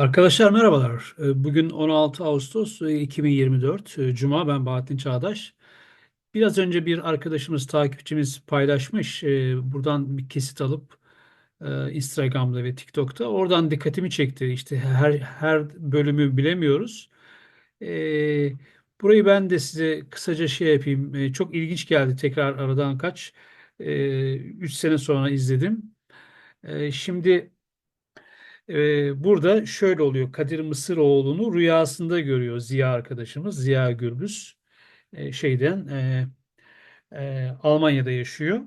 Arkadaşlar merhabalar. Ee, Bugün 16 Ağustos e, 2024 e, Cuma. Ben Bahattin Çağdaş. Biraz önce bir arkadaşımız, takipçimiz paylaşmış. Ee, Buradan bir kesit alıp e, Instagram'da ve TikTok'ta. Oradan dikkatimi çekti. İşte her her bölümü bilemiyoruz. Ee, Burayı ben de size kısaca şey yapayım. Ee, Çok ilginç geldi. Tekrar aradan kaç? 3 sene sonra izledim. Ee, Şimdi burada şöyle oluyor. Kadir Mısıroğlu'nu rüyasında görüyor Ziya arkadaşımız. Ziya Gürbüz. Şeyden e, e, Almanya'da yaşıyor.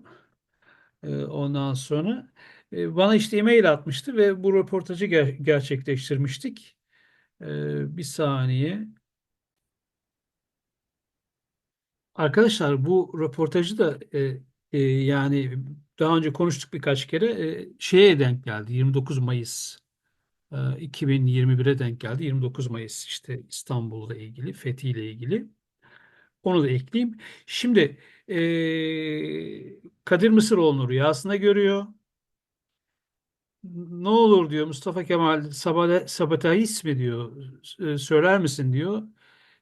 Ee, ondan sonra e, bana işte e-mail atmıştı ve bu röportajı ger- gerçekleştirmiştik. Ee, bir saniye. Arkadaşlar bu röportajı da e, e, yani daha önce konuştuk birkaç kere e, şeye denk geldi. 29 Mayıs e, 2021'e denk geldi. 29 Mayıs işte İstanbul'la ilgili, fethiyle ilgili. Onu da ekleyeyim. Şimdi e, Kadir Mısıroğlu'nu rüyasında görüyor. Ne olur diyor Mustafa Kemal Sabatahis mi diyor söyler misin diyor.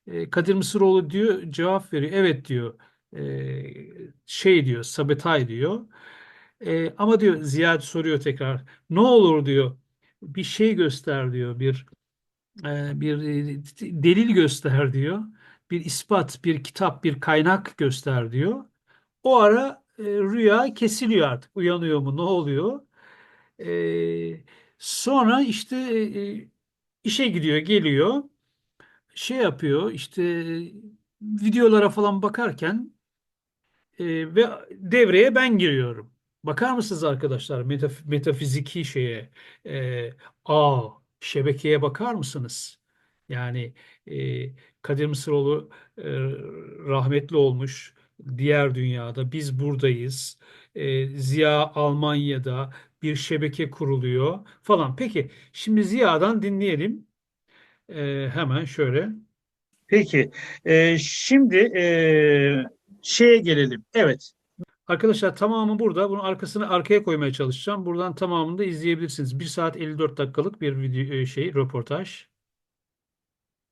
E, Kadir Mısıroğlu diyor cevap veriyor. Evet diyor. E, şey diyor Sabatay diyor. E, ama diyor Ziya soruyor tekrar. Ne olur diyor. Bir şey göster diyor. Bir e, bir e, delil göster diyor. Bir ispat, bir kitap, bir kaynak göster diyor. O ara e, rüya kesiliyor artık. Uyanıyor mu? Ne oluyor? Sonra işte işe gidiyor, geliyor. Şey yapıyor işte videolara falan bakarken ve devreye ben giriyorum. Bakar mısınız arkadaşlar metaf- metafiziki şeye e, ağ şebekeye bakar mısınız? Yani e, Kadir Mısıroğlu e, rahmetli olmuş diğer dünyada biz buradayız. E, Ziya Almanya'da bir şebeke kuruluyor falan. Peki şimdi Ziya'dan dinleyelim. E, hemen şöyle. Peki, e, şimdi e, şeye gelelim. Evet. Arkadaşlar tamamı burada. Bunun arkasını arkaya koymaya çalışacağım. Buradan tamamını da izleyebilirsiniz. 1 saat 54 dakikalık bir video e, şey, röportaj.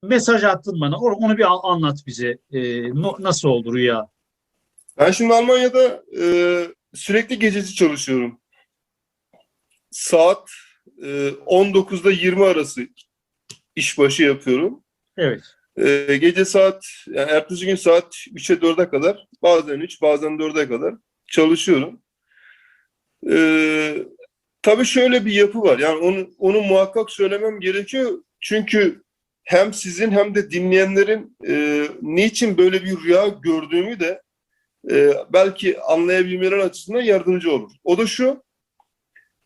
Mesaj attın bana. Onu bir an- anlat bize. E, no- nasıl oldu rüya? Ben şimdi Almanya'da e, sürekli gececi çalışıyorum. Saat e, 19'da 20 arası işbaşı yapıyorum. Evet. E, gece saat, yani ertesi gün saat 3'e 4'e kadar, bazen 3, bazen 4'e kadar çalışıyorum. E, tabii şöyle bir yapı var. Yani onu, onu muhakkak söylemem gerekiyor. Çünkü hem sizin hem de dinleyenlerin e, niçin böyle bir rüya gördüğümü de e, belki anlayabilmeleri açısından yardımcı olur. O da şu,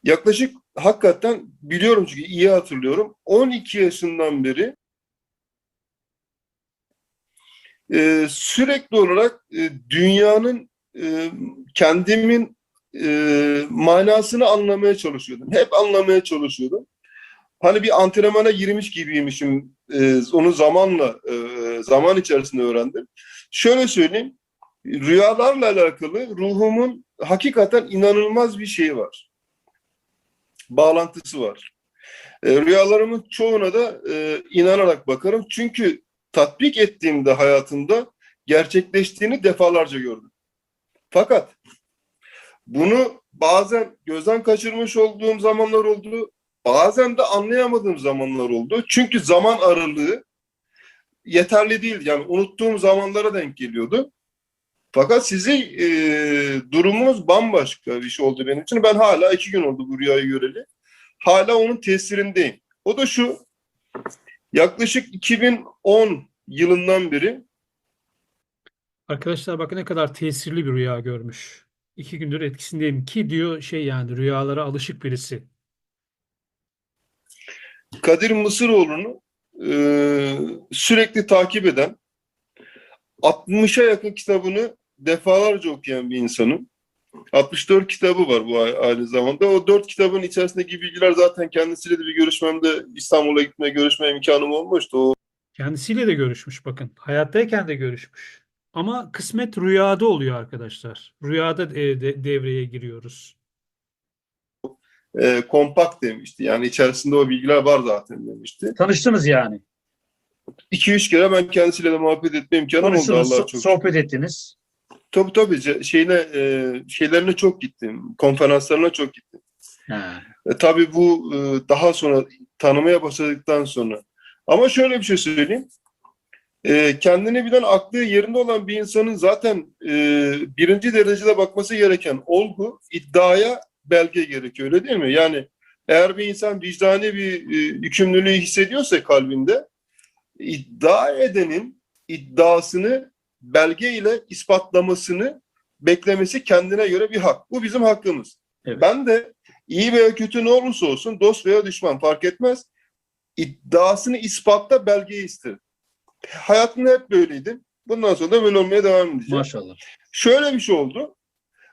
yaklaşık hakikaten biliyorum çünkü iyi hatırlıyorum. 12 yaşından beri e, sürekli olarak e, dünyanın e, kendimin e, manasını anlamaya çalışıyordum. Hep anlamaya çalışıyordum. Hani bir antrenmana girmiş gibiymişim. E, onu zamanla, e, zaman içerisinde öğrendim. Şöyle söyleyeyim, rüyalarla alakalı ruhumun hakikaten inanılmaz bir şeyi var. Bağlantısı var. E, rüyalarımın çoğuna da e, inanarak bakarım. Çünkü tatbik ettiğimde hayatımda gerçekleştiğini defalarca gördüm. Fakat bunu bazen gözden kaçırmış olduğum zamanlar oldu. Bazen de anlayamadığım zamanlar oldu. Çünkü zaman aralığı yeterli değil. Yani unuttuğum zamanlara denk geliyordu. Fakat sizin e, durumunuz bambaşka bir şey oldu benim için. Ben hala iki gün oldu bu rüyayı göreli. Hala onun tesirindeyim. O da şu, yaklaşık 2010 yılından beri Arkadaşlar bakın ne kadar tesirli bir rüya görmüş. İki gündür etkisindeyim ki diyor şey yani rüyalara alışık birisi. Kadir Mısıroğlu'nu e, sürekli takip eden, 60'a yakın kitabını defalarca okuyan bir insanım. 64 kitabı var bu aynı zamanda. O 4 kitabın içerisindeki bilgiler zaten kendisiyle de bir görüşmemde İstanbul'a gitmeye görüşme imkanım olmuştu. O Kendisiyle de görüşmüş bakın. Hayattayken de görüşmüş. Ama kısmet rüyada oluyor arkadaşlar. Rüyada e, de- devreye giriyoruz. e, kompakt demişti. Yani içerisinde o bilgiler var zaten demişti. Tanıştınız yani. 2-3 kere ben kendisiyle de muhabbet etme imkanım oldu Tanıştınız, Allah'a so- çok. sohbet ettiniz. Tabii tabii şeyine, e, şeylerine çok gittim. Konferanslarına çok gittim. Ha. E, tabii bu e, daha sonra tanımaya başladıktan sonra. Ama şöyle bir şey söyleyeyim. E, kendini bilen, aklı yerinde olan bir insanın zaten e, birinci derecede bakması gereken olgu, iddiaya belge gerekiyor. Öyle değil mi? Yani eğer bir insan vicdani bir e, yükümlülüğü hissediyorsa kalbinde, iddia edenin iddiasını belge ile ispatlamasını beklemesi kendine göre bir hak. Bu bizim hakkımız. Evet. Ben de iyi veya kötü ne olursa olsun dost veya düşman fark etmez. iddiasını ispatla belgeyi isterim. Hayatımda hep böyleydim. Bundan sonra da böyle olmaya devam edeceğim. Maşallah. Şöyle bir şey oldu.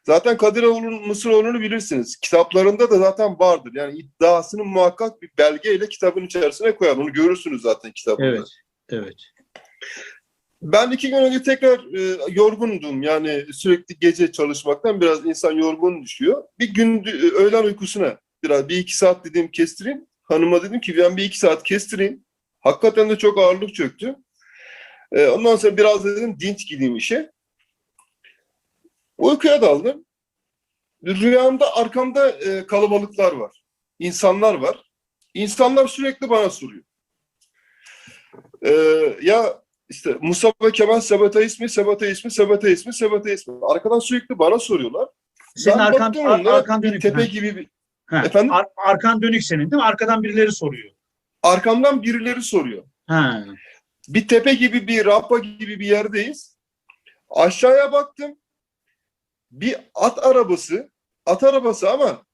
Zaten Kadiroğlu'nun Mısıroğlu'nu bilirsiniz. Kitaplarında da zaten vardır. Yani iddiasını muhakkak bir belgeyle kitabın içerisine koyar. Onu görürsünüz zaten kitapta. Evet. Evet. Ben iki gün önce tekrar e, yorgundum. Yani sürekli gece çalışmaktan biraz insan yorgun düşüyor. Bir gün e, öğlen uykusuna biraz bir iki saat dedim kestireyim. Hanıma dedim ki ben bir iki saat kestireyim. Hakikaten de çok ağırlık çöktü. E, ondan sonra biraz dedim dinç gideyim işe. Uykuya daldım. Rüyamda arkamda e, kalabalıklar var. İnsanlar var. İnsanlar sürekli bana soruyor. E, ya işte Mustafa Kemal Sabata ismi, Sabata ismi, Sabata ismi, Sabata ismi. Arkadan sürekli bana soruyorlar. Senin Ben arkan, baktım ar- arkan dönük. tepe Ha. gibi bir, Ha. Efendim? Ar- arkan dönük senin değil mi? Arkadan birileri soruyor. arkamdan birileri soruyor. Ha. Bir tepe gibi bir rampa gibi bir yerdeyiz. Aşağıya baktım. Bir at arabası, at arabası ama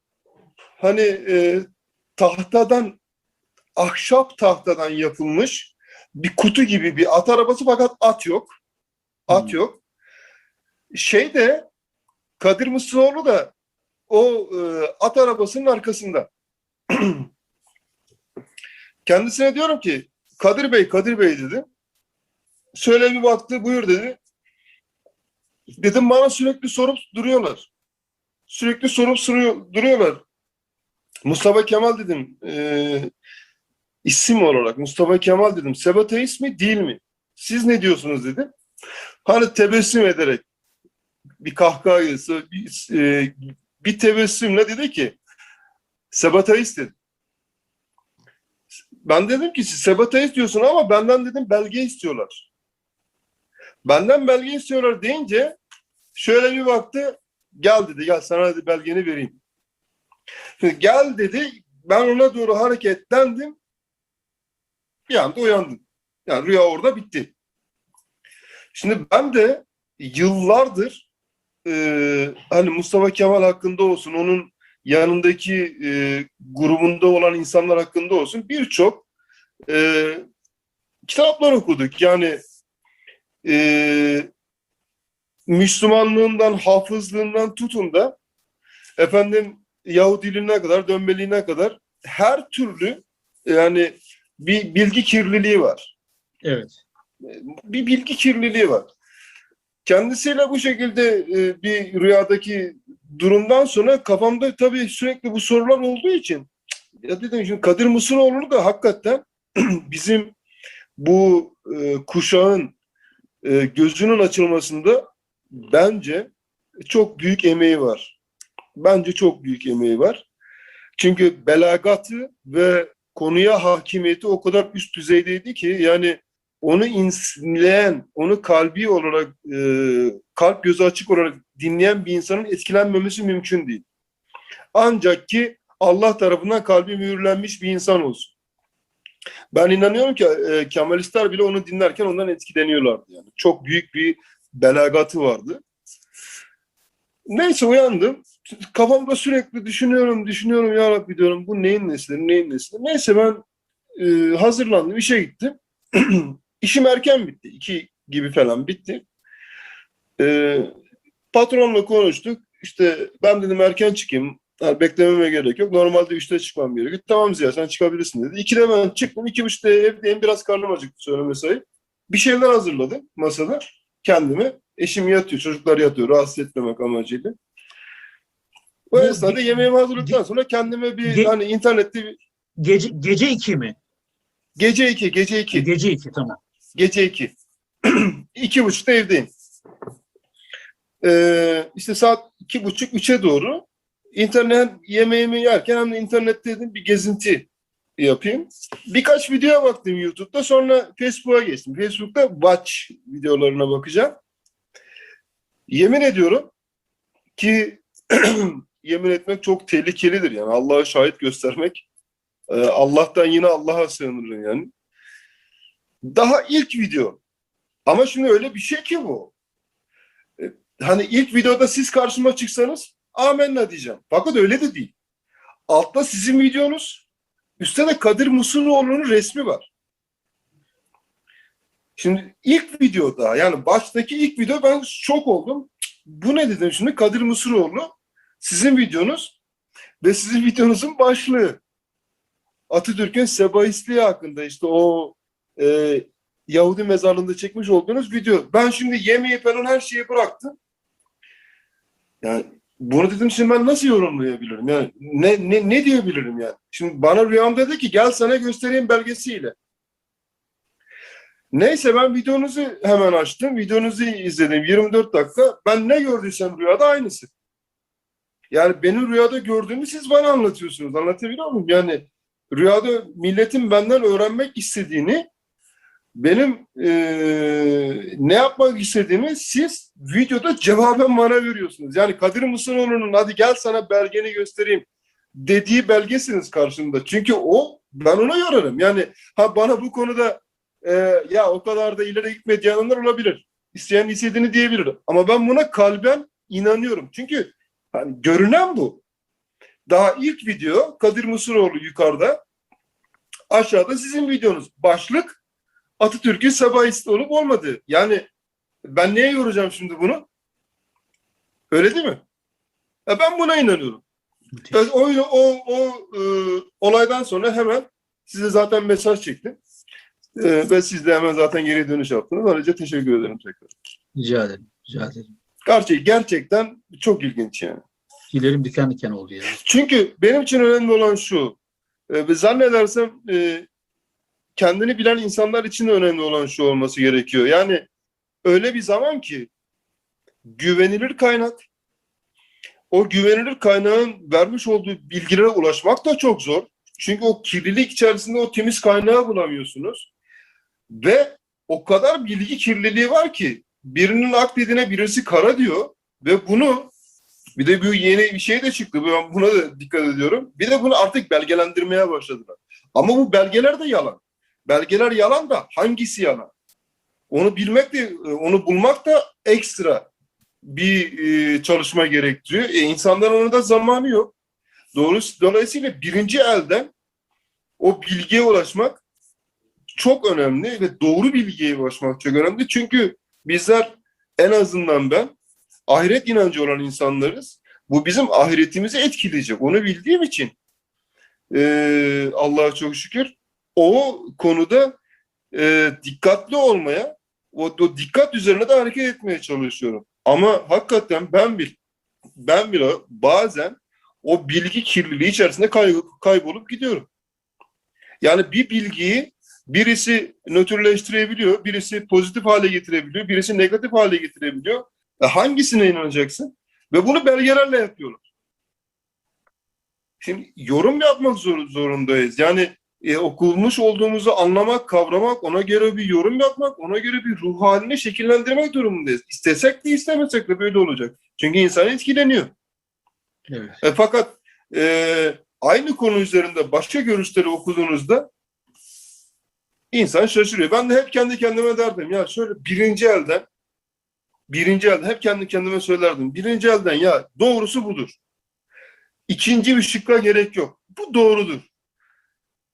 hani e, tahtadan, ahşap tahtadan yapılmış bir kutu gibi bir at arabası fakat at yok. At Hmm. yok. Şey de Kadir Mısıroğlu da o e, at arabasının arkasında. Kendisine diyorum ki Kadir Bey, Kadir Bey dedi. Şöyle bir baktı, buyur dedi. Dedim bana sürekli sorup duruyorlar. Sürekli sorup soruyor, duruyorlar. Mustafa Kemal dedim. E, isim olarak Mustafa Kemal dedim. Sebata ismi değil mi? Siz ne diyorsunuz dedim. Hani tebessüm ederek bir kahkaha gelse bir, e, bir tebessümle dedi ki Sebatayist dedi. Ben dedim ki siz Sebatayist diyorsun ama benden dedim belge istiyorlar. Benden belge istiyorlar deyince şöyle bir baktı gel dedi gel sana dedi belgeni vereyim. Şimdi gel dedi ben ona doğru hareketlendim bir anda uyandım. Yani rüya orada bitti. Şimdi ben de yıllardır e, hani Mustafa Kemal hakkında olsun, onun yanındaki e, grubunda olan insanlar hakkında olsun birçok e, kitaplar okuduk. Yani e, Müslümanlığından, hafızlığından tutun da efendim Yahudiliğine kadar, dönbeliğine kadar her türlü yani bir bilgi kirliliği var Evet. bir bilgi kirliliği var. Kendisiyle bu şekilde e, bir rüyadaki durumdan sonra kafamda tabii sürekli bu sorular olduğu için ya dedim şimdi Kadir Mısıroğlu da hakikaten bizim bu e, kuşağın e, gözünün açılmasında bence çok büyük emeği var. Bence çok büyük emeği var. Çünkü belagatı ve konuya hakimiyeti o kadar üst düzeydeydi ki yani onu inleyen, onu kalbi olarak, e, kalp gözü açık olarak dinleyen bir insanın etkilenmemesi mümkün değil. Ancak ki Allah tarafından kalbi mühürlenmiş bir insan olsun. Ben inanıyorum ki e, Kemalistler bile onu dinlerken ondan etkileniyorlardı. Yani. Çok büyük bir belagatı vardı. Neyse uyandım. Kafamda sürekli düşünüyorum, düşünüyorum ya Rabbi diyorum bu neyin nesli, neyin nesli. Neyse ben e, hazırlandım, işe gittim. İşim erken bitti. iki gibi falan bitti. Ee, patronla konuştuk. İşte ben dedim erken çıkayım. Yani beklememe gerek yok. Normalde üçte çıkmam gerekiyor. Tamam Ziya sen çıkabilirsin dedi. İkide ben çıktım. İki buçukta evdeyim. Biraz karnım acıktı söyleme sayı. Bir şeyler hazırladım masada kendime. Eşim yatıyor. Çocuklar yatıyor. Rahatsız etmemek amacıyla. O Bu esnada yemeğimi hazırladıktan sonra kendime bir ge- hani internette bir, Gece, gece iki mi? gece iki, gece iki. Gece iki tamam. Gece iki. iki buçukta evdeyim. Ee, işte saat iki buçuk, üçe doğru internet yemeğimi yerken hem de internette dedim bir gezinti yapayım. Birkaç videoya baktım YouTube'da sonra Facebook'a geçtim. Facebook'ta watch videolarına bakacağım. Yemin ediyorum ki yemin etmek çok tehlikelidir yani Allah'a şahit göstermek. Ee, Allah'tan yine Allah'a sığınırım yani. Daha ilk video. Ama şimdi öyle bir şey ki bu. Hani ilk videoda siz karşıma çıksanız amenna diyeceğim. Fakat öyle de değil. Altta sizin videonuz, üstte de Kadir Musuroğlu'nun resmi var. Şimdi ilk videoda yani baştaki ilk video ben şok oldum. Bu ne dedim şimdi Kadir Musuroğlu sizin videonuz ve sizin videonuzun başlığı. Atatürk'ün sebaistliği hakkında işte o e, Yahudi mezarlığında çekmiş olduğunuz video. Ben şimdi yemeği falan her şeyi bıraktım. Yani bunu dedim şimdi ben nasıl yorumlayabilirim? Yani ne, ne, ne diyebilirim yani? Şimdi bana rüyamda dedi ki gel sana göstereyim belgesiyle. Neyse ben videonuzu hemen açtım. Videonuzu izledim 24 dakika. Ben ne gördüysem rüyada aynısı. Yani benim rüyada gördüğümü siz bana anlatıyorsunuz. Anlatabiliyor muyum? Yani rüyada milletin benden öğrenmek istediğini benim eee, ne yapmak istediğimi siz videoda cevaben bana veriyorsunuz. Yani Kadir Mısıroğlu'nun hadi gel sana belgeni göstereyim dediği belgesiniz karşımda. Çünkü o ben ona yorarım. Yani ha bana bu konuda eee, ya o kadar da ileri gitme diyenler olabilir. İsteyen istediğini diyebilir. Ama ben buna kalben inanıyorum. Çünkü hani görünen bu. Daha ilk video Kadir Mısıroğlu yukarıda aşağıda sizin videonuz. Başlık Atatürk'ün sabahist olup olmadığı. Yani ben neye yoracağım şimdi bunu? Öyle değil mi? Ya ben buna inanıyorum. Müthiş. Ben o, o, o e, olaydan sonra hemen size zaten mesaj çektim. E, ve siz de hemen zaten geri dönüş yaptınız. Ayrıca teşekkür ederim tekrar. Rica ederim. Rica ederim. Gerçek, gerçekten çok ilginç yani. Tüylerim diken diken oldu ya. Çünkü benim için önemli olan şu. E, zannedersem e, kendini bilen insanlar için önemli olan şu olması gerekiyor. Yani öyle bir zaman ki güvenilir kaynak o güvenilir kaynağın vermiş olduğu bilgilere ulaşmak da çok zor. Çünkü o kirlilik içerisinde o temiz kaynağı bulamıyorsunuz. Ve o kadar bilgi kirliliği var ki birinin ak dediğine birisi kara diyor ve bunu bir de bu yeni bir şey de çıktı. Ben buna da dikkat ediyorum. Bir de bunu artık belgelendirmeye başladılar. Ama bu belgeler de yalan. Belgeler yalan da hangisi yalan? Onu bilmek de, onu bulmak da ekstra bir e, çalışma gerektiriyor. E, insanların ona da zamanı yok. Doğrusu, dolayısıyla birinci elden o bilgiye ulaşmak çok önemli ve doğru bilgiye ulaşmak çok önemli. Çünkü bizler en azından ben ahiret inancı olan insanlarız. Bu bizim ahiretimizi etkileyecek. Onu bildiğim için e, Allah'a çok şükür o konuda e, dikkatli olmaya, o, o dikkat üzerine de hareket etmeye çalışıyorum. Ama hakikaten ben bil, ben bile bazen o bilgi kirliliği içerisinde kay, kaybolup gidiyorum. Yani bir bilgiyi birisi nötrleştirebiliyor, birisi pozitif hale getirebiliyor, birisi negatif hale getirebiliyor. E hangisine inanacaksın? Ve bunu belgelerle yapıyorlar. Şimdi yorum yapmak zor, zorundayız. Yani e, okulmuş olduğumuzu anlamak, kavramak, ona göre bir yorum yapmak, ona göre bir ruh halini şekillendirmek durumundayız. İstesek de istemesek de böyle olacak. Çünkü insan etkileniyor. Evet. E, fakat e, aynı konu üzerinde başka görüşleri okuduğunuzda insan şaşırıyor. Ben de hep kendi kendime derdim ya şöyle birinci elden birinci elden hep kendi kendime söylerdim. Birinci elden ya doğrusu budur. İkinci bir şıkka gerek yok. Bu doğrudur.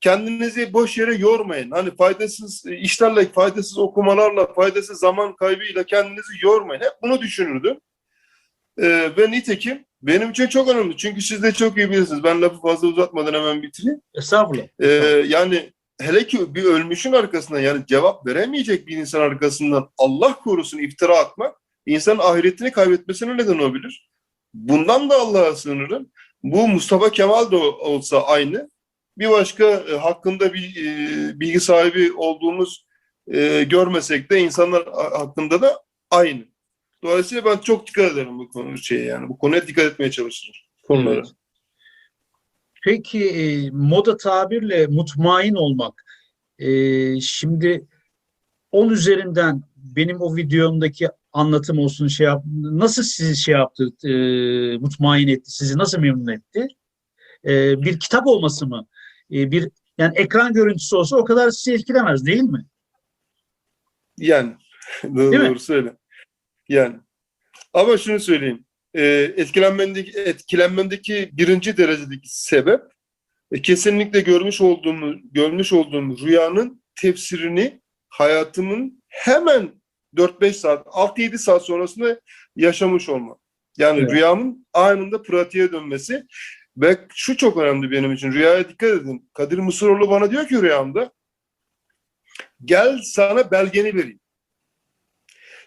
Kendinizi boş yere yormayın. Hani faydasız işlerle, faydasız okumalarla, faydasız zaman kaybıyla kendinizi yormayın. Hep bunu düşünürdüm. Ee, ve nitekim benim için çok önemli. Çünkü siz de çok iyi bilirsiniz. Ben lafı fazla uzatmadan hemen bitireyim. Estağfurullah. Ee, yani hele ki bir ölmüşün arkasından yani cevap veremeyecek bir insan arkasından Allah korusun iftira atmak insanın ahiretini kaybetmesine neden olabilir. Bundan da Allah'a sığınırım. Bu Mustafa Kemal de olsa aynı. Bir başka e, hakkında bir e, bilgi sahibi olduğumuz e, görmesek de insanlar ha- hakkında da aynı. Dolayısıyla ben çok dikkat ederim bu konu şeye yani bu konuya dikkat etmeye çalışırım konulara. Evet. Peki e, moda tabirle mutmain olmak. E, şimdi 10 üzerinden benim o videomdaki anlatım olsun şey yap, nasıl sizi şey yaptı, e, mutmain etti, sizi nasıl memnun etti? E, bir kitap olması mı? E, bir yani ekran görüntüsü olsa o kadar sizi etkilemez değil mi? Yani doğru, Değil mi? doğru söyle. Yani ama şunu söyleyeyim. E, etkilenmendeki etkilenmendeki birinci derecedeki sebep e, kesinlikle görmüş olduğum görmüş olduğum rüyanın tefsirini hayatımın hemen 4-5 saat, 6-7 saat sonrasında yaşamış olmam. Yani Evet. rüyamın anında pratiğe dönmesi ve şu çok önemli benim için. Rüyaya dikkat edin. Kadir Mısıroğlu bana diyor ki rüyamda gel sana belgeni vereyim.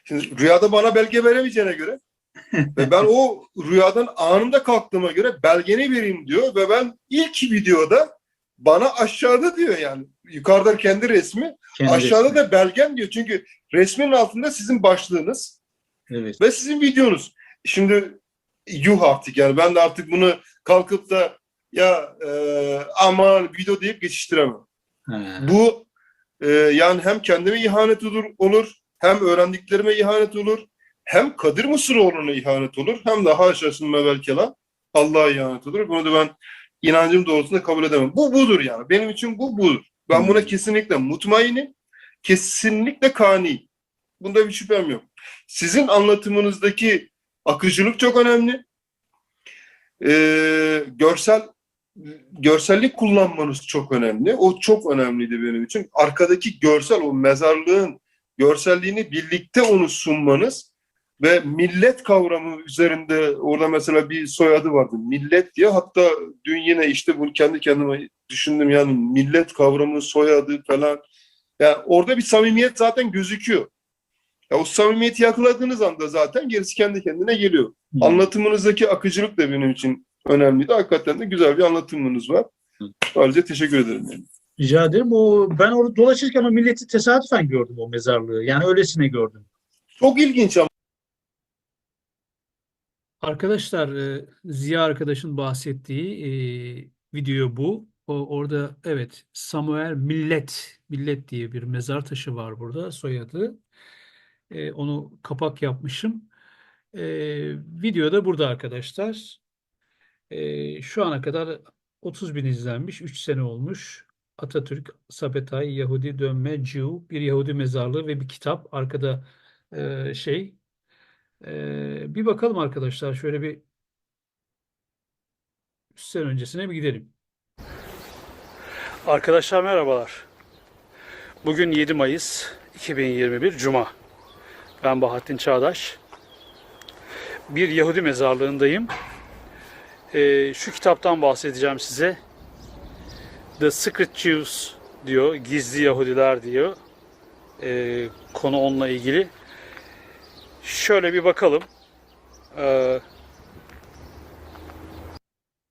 Şimdi rüyada bana belge veremeyeceğine göre ve ben o rüyadan anında kalktığıma göre belgeni vereyim diyor ve ben ilk videoda bana aşağıda diyor yani yukarıda kendi resmi Kendi aşağıda da belgen diyor çünkü resmin altında sizin başlığınız Evet. ve sizin videonuz. Şimdi yuh artık yani ben de artık bunu kalkıp da ya e, aman video deyip geçiştiremem. Ha. Bu e, yani hem kendime ihanet olur, olur, hem öğrendiklerime ihanet olur, hem Kadir Mısıroğlu'na ihanet olur, hem de haşasın mevelkela Allah'a ihanet olur. Bunu da ben inancım doğrultusunda kabul edemem. Bu budur yani. Benim için bu budur. Ben buna kesinlikle mutmainim, kesinlikle kani. Bunda bir şüphem yok. Sizin anlatımınızdaki akıcılık çok önemli. Ee, görsel görsellik kullanmanız çok önemli. O çok önemliydi benim için. Arkadaki görsel, o mezarlığın görselliğini birlikte onu sunmanız ve millet kavramı üzerinde orada mesela bir soyadı vardı. Millet diye. Hatta dün yine işte bunu kendi kendime düşündüm yani millet kavramı, soyadı falan. Yani orada bir samimiyet zaten gözüküyor. Ya o samimiyeti yakaladığınız anda zaten gerisi kendi kendine geliyor. Hı. Anlatımınızdaki akıcılık da benim için önemliydi. Hakikaten de güzel bir anlatımınız var. Hı. Ayrıca teşekkür ederim. Yani. Rica ederim. O, ben orada dolaşırken o milleti tesadüfen gördüm o mezarlığı. Yani öylesine gördüm. Çok ilginç ama Arkadaşlar e, Ziya arkadaşın bahsettiği e, video bu. O, orada evet Samuel Millet Millet diye bir mezar taşı var burada soyadı. E, onu kapak yapmışım. E, video da burada arkadaşlar. E, şu ana kadar 30 bin izlenmiş. 3 sene olmuş. Atatürk, Sabetay, Yahudi Dönme, Jew, bir Yahudi mezarlığı ve bir kitap. Arkada e, şey ee, bir bakalım arkadaşlar şöyle bir 3 sene öncesine bir gidelim. Arkadaşlar merhabalar. Bugün 7 Mayıs 2021 Cuma. Ben Bahattin Çağdaş. Bir Yahudi mezarlığındayım. Ee, şu kitaptan bahsedeceğim size. The Secret Jews diyor. Gizli Yahudiler diyor. Ee, konu onunla ilgili. Şöyle bir bakalım. Ee,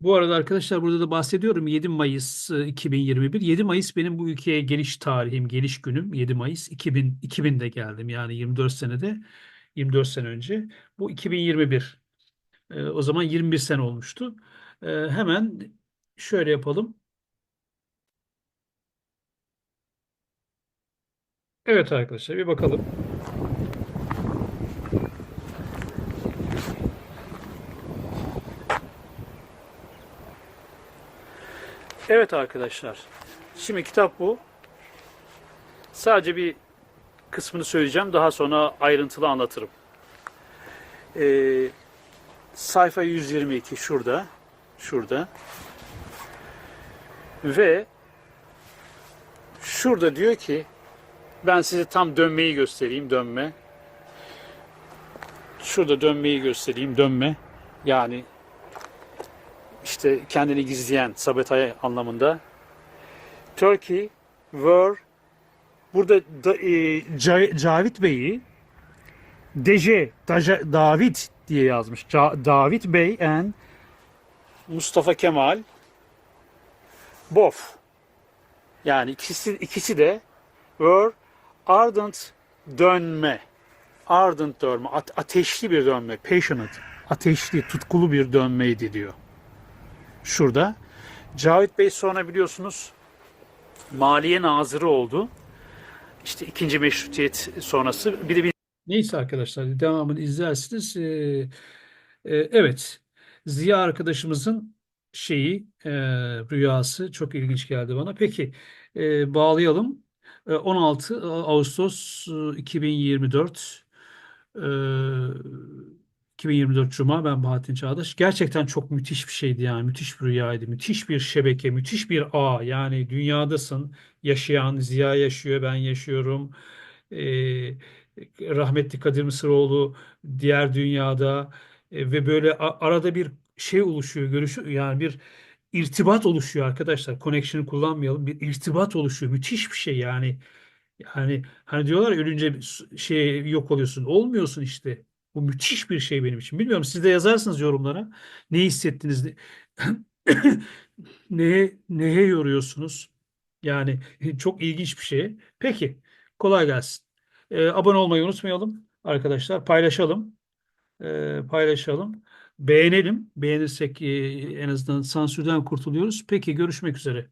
bu arada arkadaşlar burada da bahsediyorum 7 Mayıs e, 2021. 7 Mayıs benim bu ülkeye geliş tarihim, geliş günüm. 7 Mayıs 2000 2000'de geldim. Yani 24 senede 24 sene önce. Bu 2021. Ee, o zaman 21 sene olmuştu. Ee, hemen şöyle yapalım. Evet arkadaşlar bir bakalım. Evet arkadaşlar. Şimdi kitap bu. Sadece bir kısmını söyleyeceğim. Daha sonra ayrıntılı anlatırım. Ee, sayfa 122 şurada. Şurada. Ve şurada diyor ki ben size tam dönmeyi göstereyim. Dönme. Şurada dönmeyi göstereyim. Dönme. Yani işte kendini gizleyen Sabetay anlamında. Turkey were burada da, e, Ca- Cavit Bey'i Dece, Daja- David diye yazmış. Ca- David Bey and Mustafa Kemal Bof. Yani ikisi ikisi de were ardent dönme. Ardent dönme, ate- ateşli bir dönme, passionate, ateşli, tutkulu bir dönmeydi diyor. Şurada. Cavit Bey sonra biliyorsunuz Maliye Nazırı oldu. İşte ikinci meşrutiyet sonrası. Bir de bir... Neyse arkadaşlar devamını izlersiniz. Ee, e, evet. Ziya arkadaşımızın şeyi e, rüyası çok ilginç geldi bana. Peki e, bağlayalım. E, 16 Ağustos e, 2024 e, 2024 Cuma ben Bahattin Çağdaş. Gerçekten çok müthiş bir şeydi yani. Müthiş bir rüyaydı. Müthiş bir şebeke, müthiş bir ağ. Yani dünyadasın. Yaşayan, Ziya yaşıyor, ben yaşıyorum. Ee, rahmetli Kadir Mısıroğlu diğer dünyada e, ve böyle arada bir şey oluşuyor, görüşü yani bir irtibat oluşuyor arkadaşlar. Connection'ı kullanmayalım. Bir irtibat oluşuyor. Müthiş bir şey yani. Yani hani diyorlar ölünce şey yok oluyorsun. Olmuyorsun işte. Bu müthiş bir şey benim için. Bilmiyorum siz de yazarsınız yorumlara. Ne hissettiniz? ne- Neye, neye yoruyorsunuz? Yani çok ilginç bir şey. Peki, kolay gelsin. Ee, abone olmayı unutmayalım arkadaşlar. Paylaşalım. Ee, paylaşalım. Beğenelim. Beğenirsek e, en azından sansürden kurtuluyoruz. Peki, görüşmek üzere.